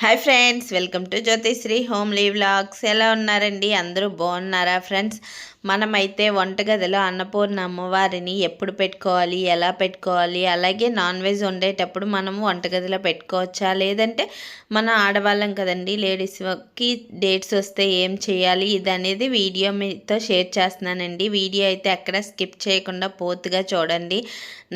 Hi friends welcome to Jyothisri home leave vlogs. ఎలా ఉన్నారండి? అందరూ బాగున్నారా ఫ్రెండ్స్? మనమైతే వంటగదిలో అన్నపూర్ణ అమ్మవారిని ఎప్పుడు పెట్టుకోవాలి ఎలా పెట్టుకోవాలి అలాగే నాన్ వెజ్ వండేటప్పుడు మనము వంటగదిలో పెట్టుకోవచ్చా? లేదంటే మన ఆడవాళ్ళం కదండి లేడీస్కి డేట్స్ వస్తే ఏం చేయాలి? ఇది అనేది వీడియో మీతో షేర్ చేస్తున్నానండి. వీడియో అయితే అక్కడ స్కిప్ చేయకుండా పూర్తిగా చూడండి.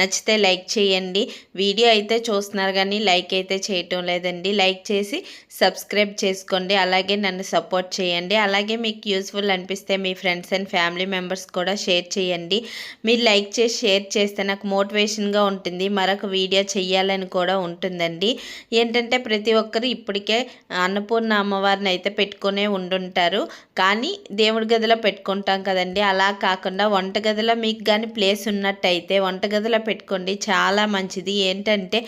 నచ్చితే లైక్ చేయండి. వీడియో అయితే చూస్తున్నారు కానీ లైక్ అయితే చేయటం లేదండి. లైక్ చేసి సబ్స్క్రైబ్ చేసుకోండి. అలాగే నన్ను సపోర్ట్ చేయండి. అలాగే మీకు యూస్ఫుల్ అనిపిస్తే మీ ఫ్రెండ్స్ అండ్ ఫ్యామిలీ మెంబర్స్ కూడా షేర్ చేయండి. మీరు లైక్ చేసి షేర్ చేస్తే నాకు మోటివేషన్గా ఉంటుంది. మరొక వీడియో చేయాలని కూడా ఉంటుందండి. ఏంటంటే ప్రతి ఒక్కరు ఇప్పటికే అన్నపూర్ణ అమ్మవారిని అయితే పెట్టుకునే ఉండుంటారు. కానీ దేవుడి గదిలో పెట్టుకుంటాం కదండి. అలా కాకుండా వంటగదిలో మీకు కానీ ప్లేస్ ఉన్నట్టయితే వంటగదిలో పెట్టుకోండి. చాలా మంచిది. ఏంటంటే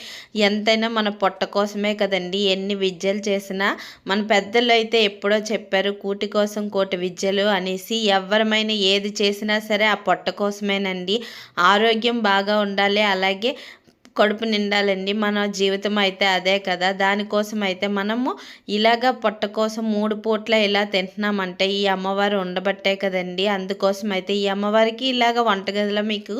ఎంతైనా మన పొట్ట కోసమే కదండి. ఎన్ని విద్యలు చేసినా మన పెద్దలు అయితే ఎప్పుడో చెప్పారు కూటి కోసం కోటి విద్యలు అనేసి. ఎవరమైనా ఏది చేసినా సరే ఆ పొట్ట కోసమేనండి. ఆరోగ్యం బాగా ఉండాలి. అలాగే కడుపు నిండాలండి. మన జీవితం అయితే అదే కదా. దానికోసం అయితే మనము ఇలాగ పొట్ట కోసం మూడు పూట్ల ఇలా తింటున్నామంటే ఈ అమ్మవారు ఉండబట్టే కదండి. అందుకోసం అయితే ఈ అమ్మవారికి ఇలాగ వంటగదిలో మీకు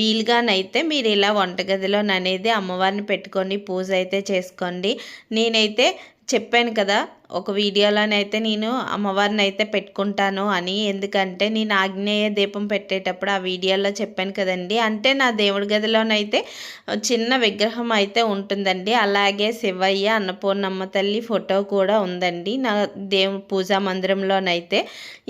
వీలుగానైతే మీరు ఇలా వంటగదిలో అనేది అమ్మవారిని పెట్టుకొని పూజ అయితే చేసుకోండి. నేనైతే చెప్పాను కదా ఒక వీడియోలోనైతే నేను అమ్మవారిని అయితే పెట్టుకుంటాను అని ఎందుకంటే నేను ఆగ్నేయ దీపం పెట్టేటప్పుడు ఆ వీడియోలో చెప్పాను కదండి. అంటే నా దేవుడి గదిలోనైతే చిన్న విగ్రహం అయితే ఉంటుందండి. అలాగే శివయ్య అన్నపూర్ణమ్మ తల్లి ఫోటో కూడా ఉందండి. నా దేవు పూజా మందిరంలోనైతే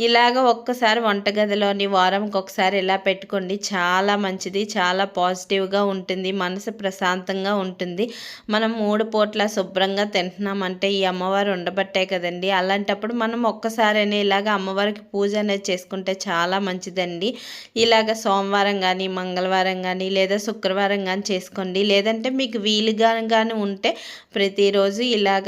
ఇలాగ ఒక్కసారి వంటగదిలోని వారంకి ఒకసారి ఇలా పెట్టుకోండి. చాలా మంచిది చాలా పాజిటివ్గా ఉంటుంది మనసు ప్రశాంతంగా ఉంటుంది. మనం మూడు పూట్ల శుభ్రంగా తింటున్నామంటే ఈ అమ్మవారు ఉండబట్టి పట్టాయి కదండి. అలాంటప్పుడు మనం ఒక్కసారైనా ఇలాగ అమ్మవారికి పూజ అనేది చేసుకుంటే చాలా మంచిదండి. ఇలాగ సోమవారం కానీ మంగళవారం కానీ లేదా శుక్రవారం కానీ చేసుకోండి. లేదంటే మీకు వీలుగా కానీ ఉంటే ప్రతిరోజు ఇలాగ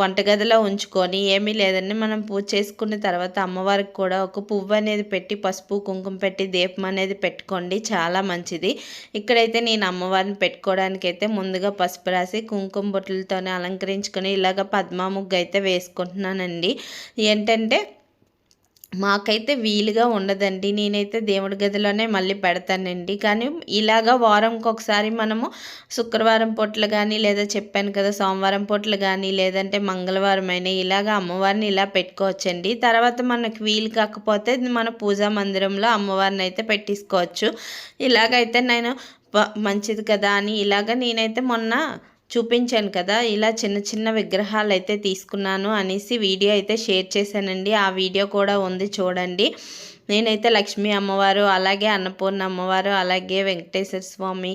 వంటగదిలో ఉంచుకొని ఏమీ లేదండి. మనం పూజ చేసుకున్న తర్వాత అమ్మవారికి కూడా ఒక పువ్వు అనేది పెట్టి పసుపు కుంకుమ పెట్టి దీపం అనేది పెట్టుకోండి. చాలా మంచిది. ఇక్కడైతే నేను అమ్మవారిని పెట్టుకోవడానికి అయితే ముందుగా పసుపు రాసి కుంకుమ బొట్లతోనే అలంకరించుకొని ఇలాగ పద్మా ముగ్గు అయితే వేసుకుంటున్నానండి. ఏంటంటే మాకైతే వీలుగా ఉండదండి. నేనైతే దేవుడి గదిలోనే మళ్ళీ పెడతానండి. కానీ ఇలాగా వారంకి ఒకసారి మనము శుక్రవారం పొట్లు కానీ లేదా చెప్పాను కదా సోమవారం పొట్లు కానీ లేదంటే మంగళవారం అయినా ఇలాగ అమ్మవారిని ఇలా పెట్టుకోవచ్చండి. తర్వాత మనకు వీలు కాకపోతే మన పూజా మందిరంలో అమ్మవారిని అయితే పెట్టేసుకోవచ్చు. ఇలాగైతే నేను మంచిది కదా అని ఇలాగ నేనైతే మొన్న చూపించాను కదా ఇలా చిన్న చిన్న విగ్రహాలు అయితే తీసుకున్నాను అనేసి వీడియో అయితే షేర్ చేశానండి. ఆ వీడియో కూడా ఉంది చూడండి. నేనైతే లక్ష్మీ అమ్మవారు అలాగే అన్నపూర్ణ అమ్మవారు అలాగే వెంకటేశ్వర స్వామి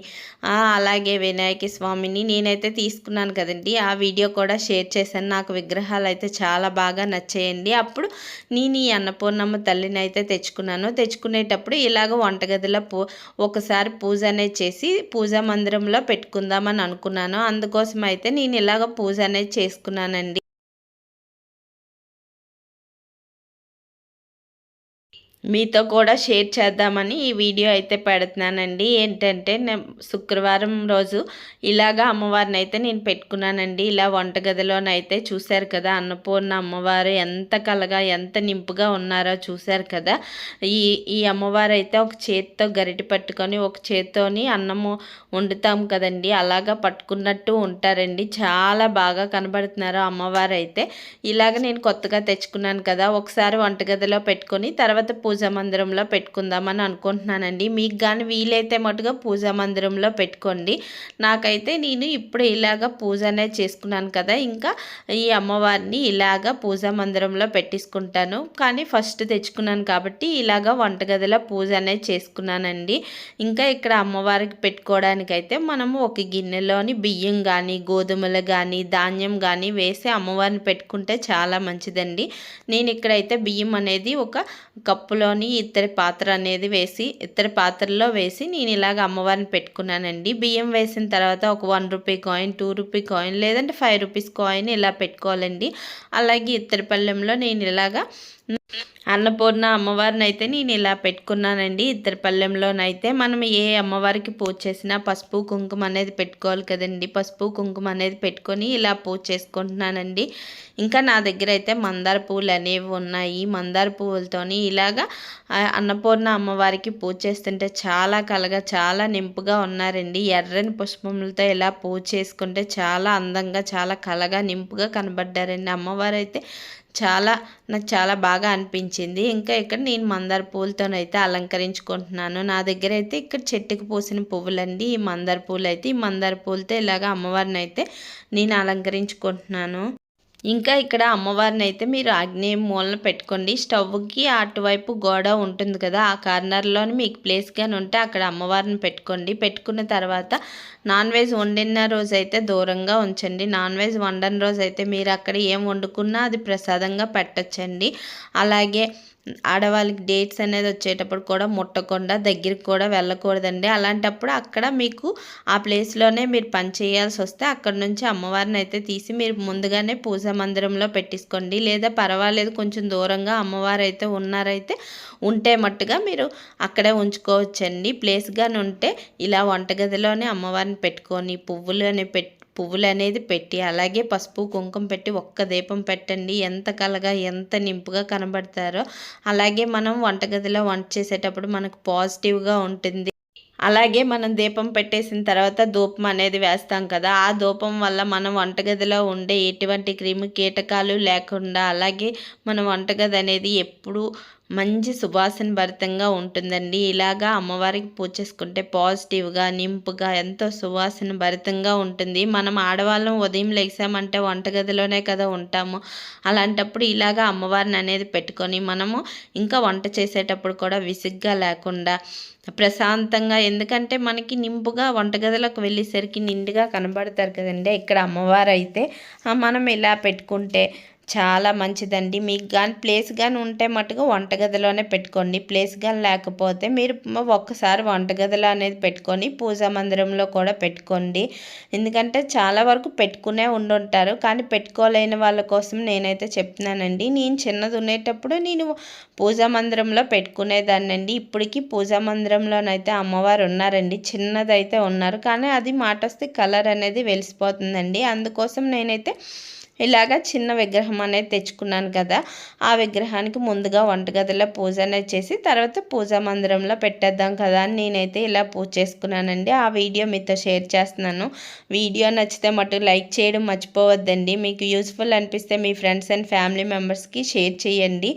అలాగే వినాయక స్వామిని నేనైతే తీసుకున్నాను కదండి. ఆ వీడియో కూడా షేర్ చేశాను. నాకు విగ్రహాలు అయితే చాలా బాగా నచ్చేయండి. అప్పుడు నేను ఈ అన్నపూర్ణమ్మ తల్లిని అయితే తెచ్చుకున్నాను. తెచ్చుకునేటప్పుడు ఇలాగ వంటగదిలో పూ ఒకసారి పూజ అనేది చేసి పూజా మందిరంలో పెట్టుకుందామని అనుకున్నాను. అందుకోసం అయితే నేను ఇలాగ పూజ అనేది చేసుకున్నానండి. మీతో కూడా షేర్ చేద్దామని ఈ వీడియో అయితే పెడుతున్నానండి. ఏంటంటే శుక్రవారం రోజు ఇలాగా అమ్మవారిని అయితే నేను పెట్టుకున్నానండి. ఇలా వంటగదిలోనైతే చూశారు కదా అన్నపూర్ణ అమ్మవారు ఎంత కలగా ఎంత నింపుగా ఉన్నారో చూశారు కదా. ఈ ఈ అమ్మవారు అయితే ఒక చేతితో గరిటి పట్టుకొని ఒక చేత్తోని అన్నము వండుతాం కదండి. అలాగా పట్టుకున్నట్టు ఉంటారండి. చాలా బాగా కనబడుతున్నారు అమ్మవారు అయితే ఇలాగ నేను కొత్తగా తెచ్చుకున్నాను కదా ఒకసారి వంటగదిలో పెట్టుకొని తర్వాత పూజా మందిరంలో పెట్టుకుందామని అనుకుంటున్నానండి. మీకు కానీ వీలైతే మటుగా పూజా మందిరంలో పెట్టుకోండి. నాకైతే నేను ఇప్పుడు ఇలాగ పూజ అనేది చేసుకున్నాను కదా ఇంకా ఈ అమ్మవారిని ఇలాగ పూజా మందిరంలో పెట్టించుకుంటాను. కానీ ఫస్ట్ తెచ్చుకున్నాను కాబట్టి ఇలాగ వంటగదిలో పూజ అనేది చేసుకున్నానండి. ఇంకా ఇక్కడ అమ్మవారికి పెట్టుకోవడానికి అయితే మనము ఒక గిన్నెలోని బియ్యం కానీ గోధుమలు కానీ ధాన్యం కానీ వేసి అమ్మవారిని పెట్టుకుంటే చాలా మంచిదండి. నేను ఇక్కడైతే బియ్యం అనేది ఒక కప్పులో అందులోని ఇత్తడి పాత్ర అనేది వేసి ఇత్తడి పాత్రలో వేసి నేను ఇలాగ అమ్మవారిని పెట్టుకున్నానండి. బియ్యం వేసిన తర్వాత ఒక one rupee coin two rupee coin లేదంటే ఫైవ్ రూపీస్ కాయిన్ ఇలా పెట్టుకోవాలండి. అలాగే ఇత్తడి పళ్ళెంలో నేను ఇలాగా అన్నపూర్ణ అమ్మవారిని అయితే నేను ఇలా పెట్టుకున్నానండి. ఇద్దరు పల్లెంలోనైతే మనం ఏ అమ్మవారికి పూజ చేసినా పసుపు కుంకుమ అనేది పెట్టుకోవాలి కదండి. పసుపు కుంకుమ అనేది పెట్టుకొని ఇలా పూజ చేసుకుంటున్నానండి. ఇంకా నా దగ్గర అయితే మందార పువ్వులు అనేవి ఉన్నాయి. మందార పువ్వులతోని ఇలాగా అన్నపూర్ణ అమ్మవారికి పూజ చేస్తుంటే చాలా కలగా చాలా నింపుగా ఉన్నారండి. ఎర్రని పుష్పములతో ఇలా పూజ చేసుకుంటే చాలా అందంగా చాలా కలగా నింపుగా కనబడ్డారండి. అమ్మవారు అయితే చాలా నాకు చాలా బాగా అనిపించింది. ఇంకా ఇక్కడ నేను మందార పూలతోనైతే అలంకరించుకుంటున్నాను. నా దగ్గర అయితే ఇక్కడ చెట్టుకు పూసిన పువ్వులండి. ఈ మందార పూలు అయితే ఈ మందార పూలతో ఇలాగ అమ్మవారిని అయితే నేను అలంకరించుకుంటున్నాను. ఇంకా ఇక్కడ అమ్మవారిని అయితే మీరు ఆగ్నేయ మూలన పెట్టుకోండి. స్టవ్కి అటువైపు గోడ ఉంటుంది కదా ఆ కార్నర్లోని మీకు ప్లేస్ కానీ ఉంటే అక్కడ అమ్మవారిని పెట్టుకోండి. పెట్టుకున్న తర్వాత నాన్ వెజ్ వండిన రోజు అయితే దూరంగా ఉంచండి. నాన్ వెజ్ వండని రోజు అయితే మీరు అక్కడ ఏం వండుకున్నా అది ప్రసాదంగా పెట్టచ్చండి. అలాగే ఆడవాళ్ళకి డేట్స్ అనేది వచ్చేటప్పుడు కూడా ముట్టకుండా దగ్గరికి కూడా వెళ్ళకూడదండి. అలాంటప్పుడు అక్కడ మీకు ఆ ప్లేస్లోనే మీరు పని చేయాల్సి వస్తే అక్కడ నుంచి అమ్మవారిని అయితే తీసి మీరు ముందుగానే పూజా మందిరంలో పెట్టించుకోండి. లేదా పర్వాలేదు కొంచెం దూరంగా అమ్మవారు అయితే ఉన్నారైతే ఉంటే మట్టుగా మీరు అక్కడే ఉంచుకోవచ్చండి. ప్లేస్గానే ఉంటే ఇలా వంటగదిలోనే అమ్మవారిని పెట్టుకొని పువ్వులు పెట్టి పువ్వులు అనేది పెట్టి అలాగే పసుపు కుంకుమ పెట్టి ఒక్క దీపం పెట్టండి. ఎంత కలగా ఎంత నింపుగా కనబడతారో అలాగే మనం వంటగదిలో వంట చేసేటప్పుడు మనకు పాజిటివ్గా ఉంటుంది. అలాగే మనం దీపం పెట్టేసిన తర్వాత ధూపం అనేది వేస్తాం కదా ఆ ధూపం వల్ల మనం వంటగదిలో ఉండే ఎటువంటి క్రిమి కీటకాలు లేకుండా అలాగే మన వంటగది అనేది ఎప్పుడు మంచి సువాసన భరితంగా ఉంటుందండి. ఇలాగా అమ్మవారికి పూజ చేసుకుంటే పాజిటివ్గా నింపుగా ఎంతో సువాసన భరితంగా ఉంటుంది. మనం ఆడవాళ్ళం ఉదయం లేచామంటే వంటగదిలోనే కదా ఉంటాము. అలాంటప్పుడు ఇలాగా అమ్మవారిని అనేది పెట్టుకొని మనము ఇంకా వంట చేసేటప్పుడు కూడా విసుగ్గా లేకుండా ప్రశాంతంగా ఎందుకంటే మనకి నింపుగా వంటగదిలోకి వెళ్ళేసరికి నిండుగా కనబడతారు కదండి. ఇక్కడ అమ్మవారు అయితే మనం ఇలా పెట్టుకుంటే చాలా మంచిదండి. మీకు కానీ ప్లేస్ కానీ ఉంటే మటుకు వంటగదిలోనే పెట్టుకోండి. ప్లేస్ కానీ లేకపోతే మీరు ఒక్కసారి వంటగదిలో అనేది పెట్టుకొని పూజా మందిరంలో కూడా పెట్టుకోండి. ఎందుకంటే చాలా వరకు పెట్టుకునే ఉండుంటారు. కానీ పెట్టుకోలేని వాళ్ళ కోసం నేనైతే చెప్తున్నానండి. నేను చిన్నది ఉండేటప్పుడు నేను పూజా మందిరంలో పెట్టుకునేదాన్నండి. ఇప్పటికీ పూజా మందిరంలోనైతే అమ్మవారు ఉన్నారండి. చిన్నదైతే ఉన్నారు. కానీ అది మాట వస్తే కలర్ అనేది వెలిసిపోతుందండి. అందుకోసం నేనైతే ఇలాగా చిన్న విగ్రహం అనేది తెచ్చుకున్నాను కదా ఆ విగ్రహానికి ముందుగా వంటగదిలో పూజ అనేది చేసి తర్వాత పూజా మందిరంలో పెట్టేద్దాం కదా అని నేనైతే ఇలా పూజ చేసుకున్నానండి. ఆ వీడియో మీతో షేర్ చేస్తున్నాను. వీడియో నచ్చితే మటు లైక్ చేయడం మర్చిపోవద్దండి. మీకు యూస్ఫుల్ అనిపిస్తే మీ ఫ్రెండ్స్ అండ్ ఫ్యామిలీ మెంబర్స్కి షేర్ చేయండి.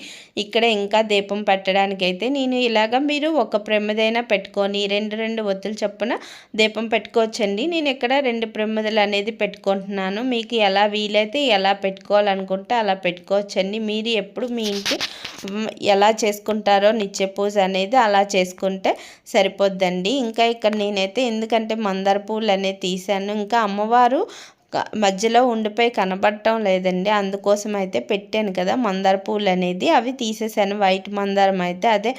ఇక్కడ ఇంకా దీపం పెట్టడానికైతే నేను ఇలాగ మీరు ఒక ప్రమిదైనా పెట్టుకొని రెండు రెండు ఒత్తులు చొప్పున దీపం పెట్టుకోవచ్చండి. నేను ఇక్కడ రెండు ప్రమిదలు అనేది పెట్టుకుంటున్నాను. మీకు ఎలా వీలైతే ఎలా పెట్టుకోవాలనుకుంటే అలా పెట్టుకోవచ్చండి మీరు ఎప్పుడు మీ ఇంటి ఎలా చేసుకుంటారో నిత్య పూజ అనేది అలా చేసుకుంటే సరిపోద్దండి. ఇంకా ఇక్కడ నేనైతే ఎందుకంటే మందార పూలు అనేది తీసాను ఇంకా అమ్మవారు మధ్యలో ఉండిపోయి కనబడటం లేదండి. అందుకోసం అయితే పెట్టాను కదా మందార పూలు అనేది అవి తీసేసాను. వైట్ మందారం అయితే అదే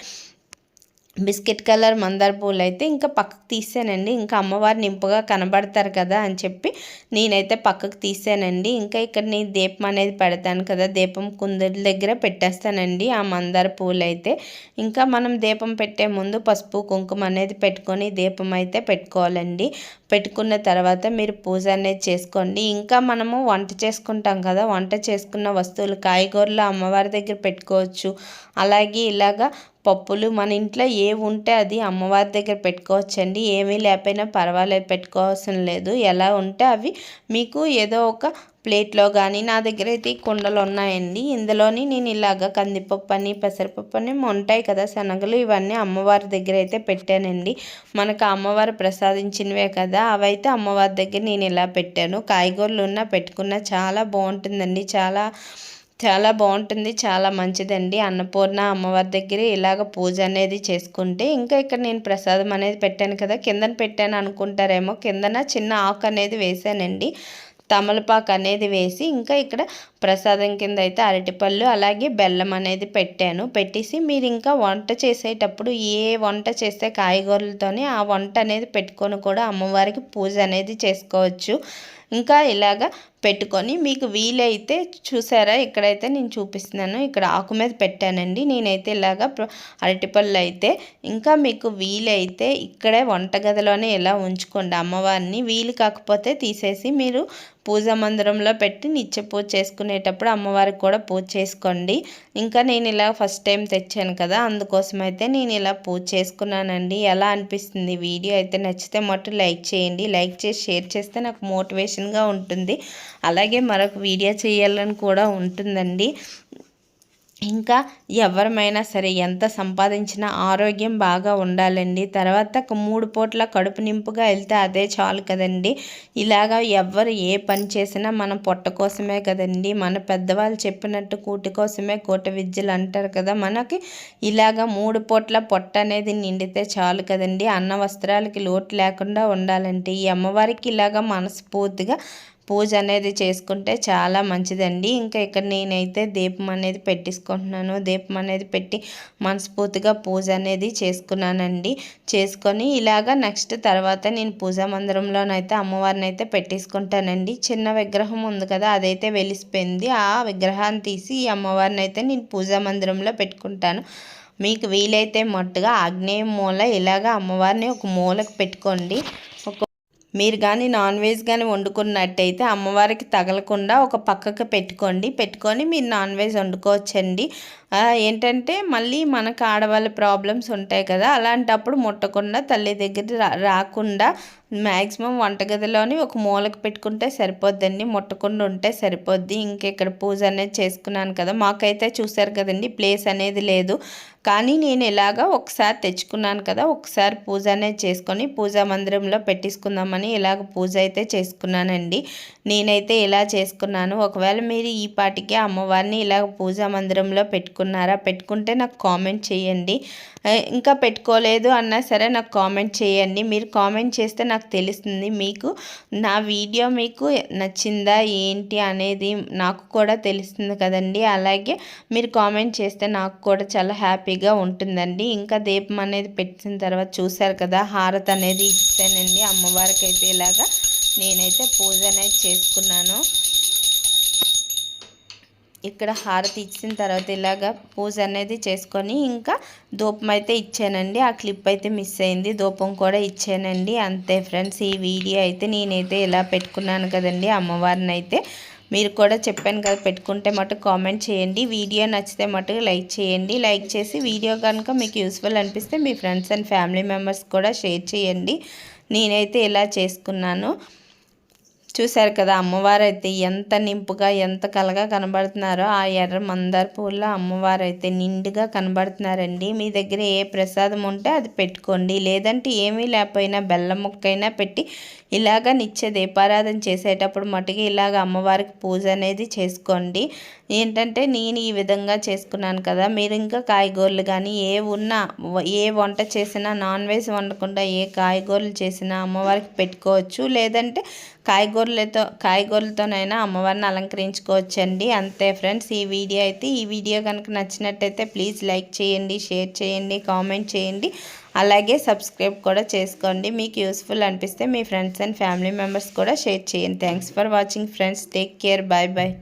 బిస్కెట్ కలర్ మందార పూలు అయితే ఇంకా పక్కకు తీసానండి. ఇంకా అమ్మవారు నింపుగా కనబడతారు కదా అని చెప్పి నేనైతే పక్కకు తీసానండి. ఇంకా ఇక్కడ నేను దీపం అనేది పెడతాను కదా దీపం కుందరి దగ్గర పెట్టేస్తానండి ఆ మందార పూలు అయితే ఇంకా మనం దీపం పెట్టే ముందు పసుపు కుంకుమ అనేది పెట్టుకొని దీపం అయితే పెట్టుకోవాలండి. పెట్టుకున్న తర్వాత మీరు పూజ అనేది చేసుకోండి. ఇంకా మనము వంట చేసుకుంటాం కదా వంట చేసుకున్న వస్తువులు కాయగూరలు అమ్మవారి దగ్గర పెట్టుకోవచ్చు. అలాగే ఇలాగా పప్పులు మన ఇంట్లో ఏ ఉంటే అది అమ్మవారి దగ్గర పెట్టుకోవచ్చండి. ఏమీ లేకపోయినా పర్వాలేదు పెట్టుకోవాల్సిన లేదు. ఎలా ఉంటే అవి మీకు ఏదో ఒక ప్లేట్లో కానీ నా దగ్గర అయితే ఈ కుండలు ఉన్నాయండి. ఇందులోని నేను ఇలాగ కందిపప్పు అని పెసరపప్పు అని ఉంటాయి కదా శనగలు ఇవన్నీ అమ్మవారి దగ్గర అయితే పెట్టానండి. మనకు అమ్మవారు ప్రసాదించినవే కదా అవైతే అమ్మవారి దగ్గర నేను ఇలా పెట్టాను. కాయగూరలు ఉన్నా పెట్టుకున్నా చాలా బాగుంటుందండి. చాలా చాలా బాగుంటుంది. చాలా మంచిదండి. అన్నపూర్ణ అమ్మవారి దగ్గర ఇలాగ పూజ అనేది చేసుకుంటే ఇంకా ఇక్కడ నేను ప్రసాదం అనేది పెట్టాను కదా కిందన పెట్టాను అనుకుంటారేమో. కిందన చిన్న ఆకు అనేది వేశానండి. తమలపాకు అనేది వేసి ఇంకా ఇక్కడ ప్రసాదం కింద అయితే అరటిపళ్ళు అలాగే బెల్లం అనేది పెట్టాను. పెట్టేసి మీరు ఇంకా వంట చేసేటప్పుడు ఏ వంట చేస్తే కాయగూరలతోనే ఆ వంట అనేది పెట్టుకొని కూడా అమ్మవారికి పూజ అనేది చేసుకోవచ్చు. ఇంకా ఇలాగ పెట్టుకొని మీకు వీలైతే చూసారా? ఇక్కడైతే నేను చూపిస్తున్నాను. ఇక్కడ ఆకు మీద పెట్టానండి. నేనైతే ఇలాగ అరటిపళ్ళు అయితే ఇంకా మీకు వీలైతే ఇక్కడే వంటగదిలోనే ఇలా ఉంచుకోండి అమ్మవారిని. వీలు కాకపోతే తీసేసి మీరు పూజ మందిరంలో పెట్టి నిత్య పూజ చేసుకునేటప్పుడు అమ్మవారికి కూడా పూజ చేసుకోండి. ఇంకా నేను ఇలా ఫస్ట్ టైం తెచ్చాను కదా అందుకోసం అయితే నేను ఇలా పూజ చేసుకున్నానండి. ఎలా అనిపిస్తుంది వీడియో అయితే నచ్చితే మటు లైక్ చేయండి. లైక్ చేసి షేర్ చేస్తే నాకు మోటివేషన్గా ఉంటుంది. అలాగే మరొక వీడియో చేయాలని కూడా ఉంటుందండి. ఇంకా ఎవరమైనా సరే ఎంత సంపాదించినా ఆరోగ్యం బాగా ఉండాలండి. తర్వాత మూడు పూట్ల కడుపు నింపుగా వెళ్తే అదే చాలు కదండి. ఇలాగా ఎవరు ఏ పని చేసినా మనం పొట్ట కోసమే కదండి. మన పెద్దవాళ్ళు చెప్పినట్టు కూటి కోసమే కూట విద్యలు అంటారు కదా. మనకి ఇలాగా మూడు పూట్ల పొట్ట అనేది నిండితే చాలు కదండి. అన్న వస్త్రాలకి లోటు లేకుండా ఉండాలంటే ఈ అమ్మవారికి ఇలాగా మనస్ఫూర్తిగా పూజ అనేది చేసుకుంటే చాలా మంచిదండి. ఇంకా ఇక్కడ నేనైతే దీపం అనేది పెట్టించుకుంటున్నాను. దీపం అనేది పెట్టి మనస్ఫూర్తిగా పూజ అనేది చేసుకున్నానండి. చేసుకొని ఇలాగా నెక్స్ట్ తర్వాత నేను పూజా మందిరంలోనైతే అమ్మవారిని అయితే పెట్టేసుకుంటానండి చిన్న విగ్రహం ఉంది కదా అదైతే వెలిసిపోయింది. ఆ విగ్రహాన్ని తీసి ఈ అమ్మవారిని అయితే నేను పూజా మందిరంలో పెట్టుకుంటాను. మీకు వీలైతే మట్టుగా ఆగ్నేయ మూల ఇలాగ అమ్మవారిని ఒక మూలకు పెట్టుకోండి. మీరు కానీ నాన్ వెజ్ కానీ వండుకున్నట్టయితే అమ్మవారికి తగలకుండా ఒక పక్కకు పెట్టుకోండి. పెట్టుకొని మీరు నాన్ వెజ్ వండుకోవచ్చండి. ఏంటంటే మళ్ళీ మనకు ఆడవాళ్ళ ప్రాబ్లమ్స్ ఉంటాయి కదా అలాంటప్పుడు ముట్టకుండా తల్లి దగ్గర రాకుండా మ్యాక్సిమం వంటగదిలోని ఒక మూలకు పెట్టుకుంటే సరిపోద్దండి. ముట్టకుండా ఉంటే సరిపోద్ది. ఇంకెక్కడ పూజ అనేది చేసుకున్నాను కదా మాకైతే చూసారు కదండి ప్లేస్ అనేది లేదు. కానీ నేను ఇలాగా ఒకసారి తెచ్చుకున్నాను కదా ఒకసారి పూజ అనేది చేసుకొని పూజా మందిరంలో పెట్టించుకుందామని ఇలాగ పూజ అయితే చేసుకున్నానండి. నేనైతే ఇలా చేసుకున్నాను. ఒకవేళ మీరు ఈ పాటికి అమ్మవారిని ఇలాగ పూజా మందిరంలో పెట్టుకున్నారా పెట్టుకుంటే నాకు కామెంట్ చేయండి. ఇంకా పెట్టుకోలేదు అన్నా సరే నాకు కామెంట్ చేయండి. మీరు కామెంట్ చేస్తే నాకు తెలుస్తుంది మీకు. నా వీడియో మీకు నచ్చిందా ఏంటి అనేది నాకు కూడా తెలుస్తుంది కదండి. అలాగే మీరు కామెంట్ చేస్తే నాకు కూడా చాలా హ్యాపీగా ఉంటుందండి. ఇంకా దీపం అనేది పెట్టిన తర్వాత చూశారు కదా హారత్ అనేది ఇస్తానండి అమ్మవారికి అయితే ఇలాగా నేనైతే పూజ అనేది చేసుకున్నాను. ఇక్కడ హారతి ఇచ్చిన తర్వాత ఇలాగా పూజ అనేది చేసుకొని ఇంకా ధూపం అయితే ఇచ్చానండి. ఆ క్లిప్ అయితే మిస్ అయింది. ధూపం కూడా ఇచ్చానండి. అంతే ఫ్రెండ్స్ ఈ వీడియో అయితే నేనైతే ఇలా పెట్టుకున్నాను కదండి. అమ్మవారిని అయితే మీరు కూడా చెప్పాను కదా పెట్టుకుంటే మటు కామెంట్ చేయండి. వీడియో నచ్చితే మటు లైక్ చేయండి. లైక్ చేసి వీడియో కనుక మీకు యూస్ఫుల్ అనిపిస్తే మీ ఫ్రెండ్స్ అండ్ ఫ్యామిలీ మెంబర్స్ కూడా షేర్ చేయండి. నేనైతే ఇలా చేసుకున్నాను. చూశారు కదా అమ్మవారు అయితే ఎంత నింపుగా ఎంత కలగా కనబడుతున్నారో ఆ ఎర్ర మందార పూల్లో అమ్మవారు అయితే నిండుగా కనబడుతున్నారండి. మీ దగ్గర ఏ ప్రసాదం ఉంటే అది పెట్టుకోండి. లేదంటే ఏమీ లేకపోయినా బెల్లం ముక్కైనా పెట్టి ఇలాగ నిత్య దీపారాధన చేసేటప్పుడు మటుకు ఇలాగ అమ్మవారికి పూజ అనేది చేసుకోండి. ఏంటంటే నేను ఈ విధంగా చేసుకున్నాను కదా. మీరు ఇంకా కాయగూరలు కానీ ఏ ఉన్నా ఏ వంట చేసినా నాన్ వెజ్ వండకుండా ఏ కాయగూరలు చేసినా అమ్మవారికి పెట్టుకోవచ్చు. లేదంటే కూరలతో కాయగూరలతోనైనా అమ్మవారిని అలంకరించుకోవచ్చండి. అంతే ఫ్రెండ్స్ ఈ వీడియో అయితే ఈ వీడియో కనుక నచ్చినట్టయితే ప్లీజ్ లైక్ చేయండి షేర్ చేయండి కామెంట్ చేయండి. అలాగే సబ్స్క్రైబ్ కూడా చేసుకోండి. మీకు యూస్ఫుల్ అనిపిస్తే మీ ఫ్రెండ్స్ అండ్ ఫ్యామిలీ మెంబర్స్ కూడా షేర్ చేయండి. Thanks for watching friends. Take care. Bye bye.